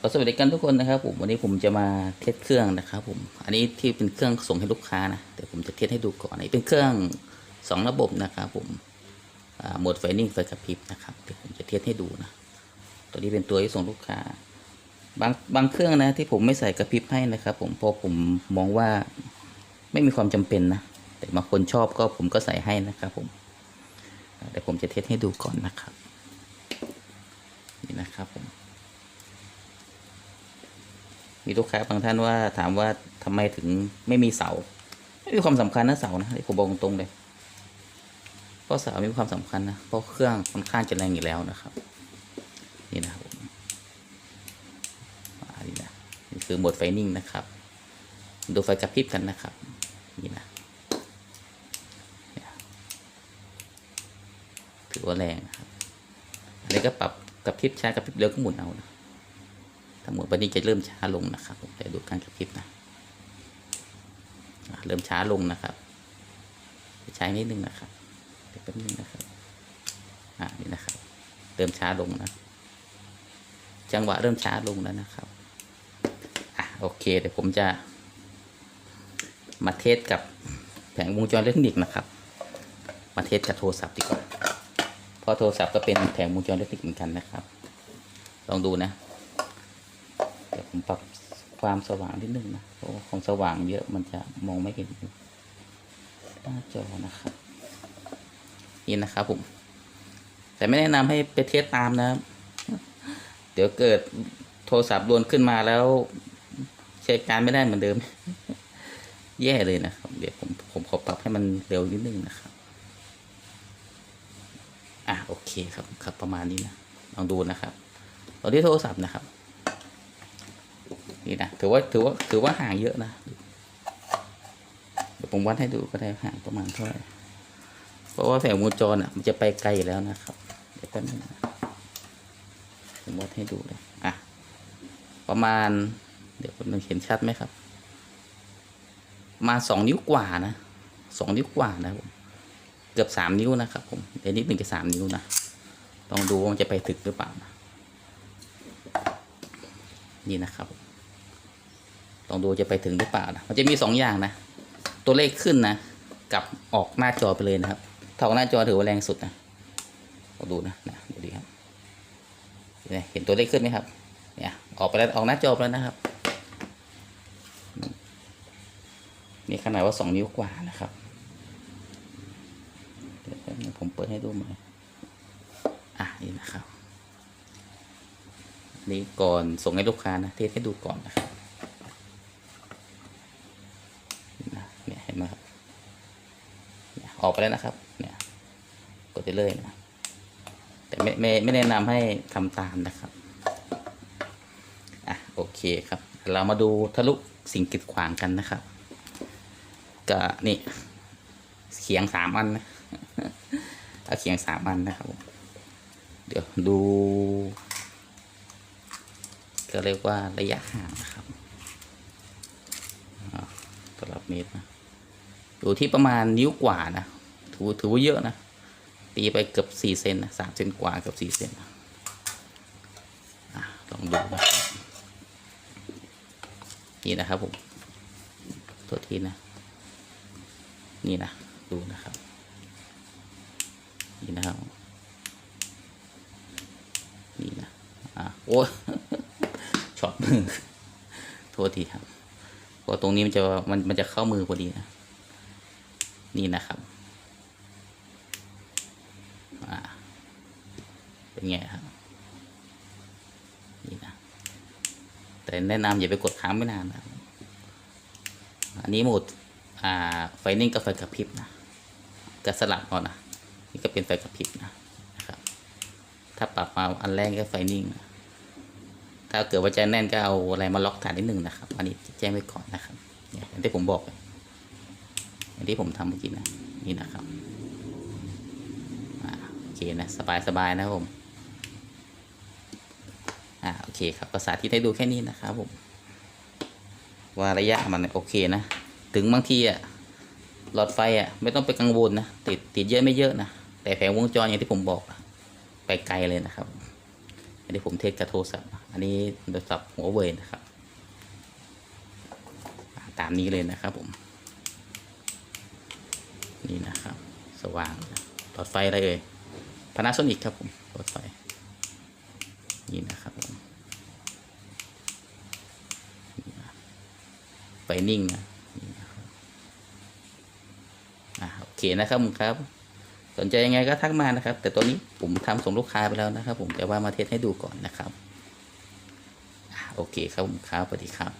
ก็สวัสดีกันทุกคนนะครับผมวันนี้ผมจะมาเทสเครื่องนะครับผมอันนี้ที่เป็นเครื่องส่งให้ลูกค้านะแต่ผมจะเทสให้ดูก่อนอันนี้เป็นเครื่องสองระบบนะครับผมโหมดไฟนิ่งไฟกระพริบนะครับเดี๋ยวผมจะเทสให้ดูนะตัวนี้เป็นตัวที่ส่งลูกค้า บางบางเครื่องนะที่ผมไม่ใส่กระพริบให้นะครับ ผมเพราะผมมองว่าไม่มีความจำเป็นนะแต่บางคนชอบก็ผมก็ใส่ให้นะครับผมเดี๋ยวผมจะเทสให้ดูก่อนนะครับ นี่นะครับผม มีลูกค้าบางท่านว่าถามว่าทำไมถึงไม่มีเสา ไม่มีความสำคัญนะเสานะผมบอกตรงเลยเพราะเสามีความสำคัญนะเพราะเครื่องค่อนข้างจะแรงอยู่แล้วนะครับ นี่นะครับอ่านี่นะนี่คือโหมดไฟนิ่งนะครับ ดูไฟกระพริบกันนะครับ นี่นะถือว่าแรงนะครับอันนี้ก็ปรับกระพริบช้ากระพริบเร็วก็หมุนเอานะ ทั้งหมดวันนี้จะเริ่มช้าลงนะครับผมแต่ดูการกระพริบนะเริ่มช้าลงนะครับจะใช้นิดนึงนะครับเดี๋ยวแป๊บนึงนะครับอ่านี่นะครับ เริ่มช้าลงนะจังหวะเริ่มช้าลงแล้วนะครับอะโอเคเดี๋ยวผมจะมาเทสกับแผงวงจรเล็กทรอนิกนะครับ มาเทสกับโทรศัพท์ดีกว่าเพราะโทรศัพท์ก็เป็นแผงวงจรเล็กทรอนิกเหมือนกันนะครับ ลองดูนะ ผมปรับความสว่างนิดนึงนะเพราะว่าของสว่างเยอะมันจะมองไม่เห็นหน้าจอนะครับนี่นะครับผม แต่ไม่แนะนำให้ไปเทสตามนะ เดี๋ยวเกิดโทรศัพท์รวนขึ้นมาแล้วใช้การไม่ได้เหมือนเดิม แย่เลยนะครับ เดี๋ยวผมผมขอปรับให้มันเร็วนิดนึงนะครับ อะโอเคครับครับประมาณนี้นะลองดูนะครับ ตอนที่โทรศัพท์นะครับ นี่นะถือว่าถือว่าถือว่าห่างเยอะนะเดี๋ยวผมวัดให้ดูก็ได้ห่างประมาณเท่าไหร่เพราะว่าแผงวงจรอะ มันจะไปไกลแล้วนะครับ เดี๋ยวแป๊บนึงนะผมวัดให้ดูเลยอะประมาณ เดี๋ยวคนนึงเห็นชัดไหมครับ มาสองนิ้วกว่านะสองนิ้วกว่านะผมเกือบสามนิ้วนะครับ ผมเดี๋ยวนิดหนึ่งจะสามนิ้วนะลองดูว่ามันจะไปถึงหรือเปล่านะนี่นะครับ ลองดูจะไปถึงหรือเปล่านะ มันจะมีสองอย่างนะ ตัวเลขขึ้นนะ กับออกหน้าจอไปเลยนะครับถ้าออกหน้าจอถือว่าแรงสุดนะลองดูนะนะดูดีครับเห็นตัวเลขขึ้นไหมครับ เนี่ย ออกไปแล้วออกหน้าจอไปแล้วนะครับ นี่ขนาดว่าสองนิ้วกว่านะครับเดี๋ยวผมเปิดให้ดูใหม่อะนี่นะครับ นี่ก่อนส่งให้ลูกค้านะ เทสให้ดูก่อนนะครับ นะเนี่ยเห็นไหมครับเนี่ย ออกไปแล้วนะครับ เนี่ย กดไปเลยนะแต่ไม่ไม่ไม่แนะนำให้ทำตามนะครับอะโอเคครับ เรามาดูทะลุสิ่งกีดขวางกันนะครับ ก็นี่เขียงสามอันนะเอาเขียงสามอันนะครับ เดี๋ยวดูก็เรียกว่าระยะห่างนะครับตลับเมตรนะ อยู่ที่ประมาณนิ้วกว่านะถือถือว่าเยอะนะ ตีไปเกือบสี่เซนนะสามเซนกว่าเกือบสี่เซนลองดูนะครับนี่นะครับผมตัวทีนะ นี่นะ ดูนะครับ นี่นะครับนี่นะอะโอ้ช็อตมือโทษทีครับเพราะตรงนี้มันจะมันมันจะเข้ามือพอดีนะ นี่นะครับเป็นไงครับนี่นะแต่แนะนำอย่าไปกดค้างไม่นานนะอันนี้โหมดไฟนิ่งกับไฟกระพริบนะก็สลับก่อนนะนี่ก็เป็นไฟกระพริบนะนะครับ ถ้าปรับมาอันแรกก็ไฟนิ่งนะถ้าเกิดว่าใจแน่นก็เอาอะไรมาล็อกฐานนิดหนึ่งนะครับ อันนี้แจ้งไว้ก่อนนะครับเนี่ยอย่างที่ผมบอกเลย อย่างที่ผมทำเมื่อกี้นะนี่นะครับโอเคนะสบายสบายนะครับผมอ่าโอเคครับภาษาที่ให้ดูแค่นี้นะครับผมว่าระยะมันโอเคนะ ถึงบางทีอะหลอดไฟอะไม่ต้องไปกังวลนะติดติดเยอะไม่เยอะนะแต่แผงวงจรอย่างที่ผมบอกอะไปไกลเลยนะครับอันนี้ผมเทสกับโทรศัพท์ อันนี้โทรศัพท์หัวเว่ยนะครับ ตามนี้เลยนะครับผม นี่นะครับ สว่างนะหลอดไฟอะไรเอ่ย Panasonic ครับผมหลอดไฟ นี่นะครับผมไฟนิ่งนะนะโอเคนะครับผมครับ สนใจยังไงก็ทักมานะครับ แต่ตัวนี้ผมทำส่งลูกค้าไปแล้วนะครับ ผมแต่ว่ามาเทสให้ดูก่อนนะครับ โอเคครับผมครับสวัสดีครับ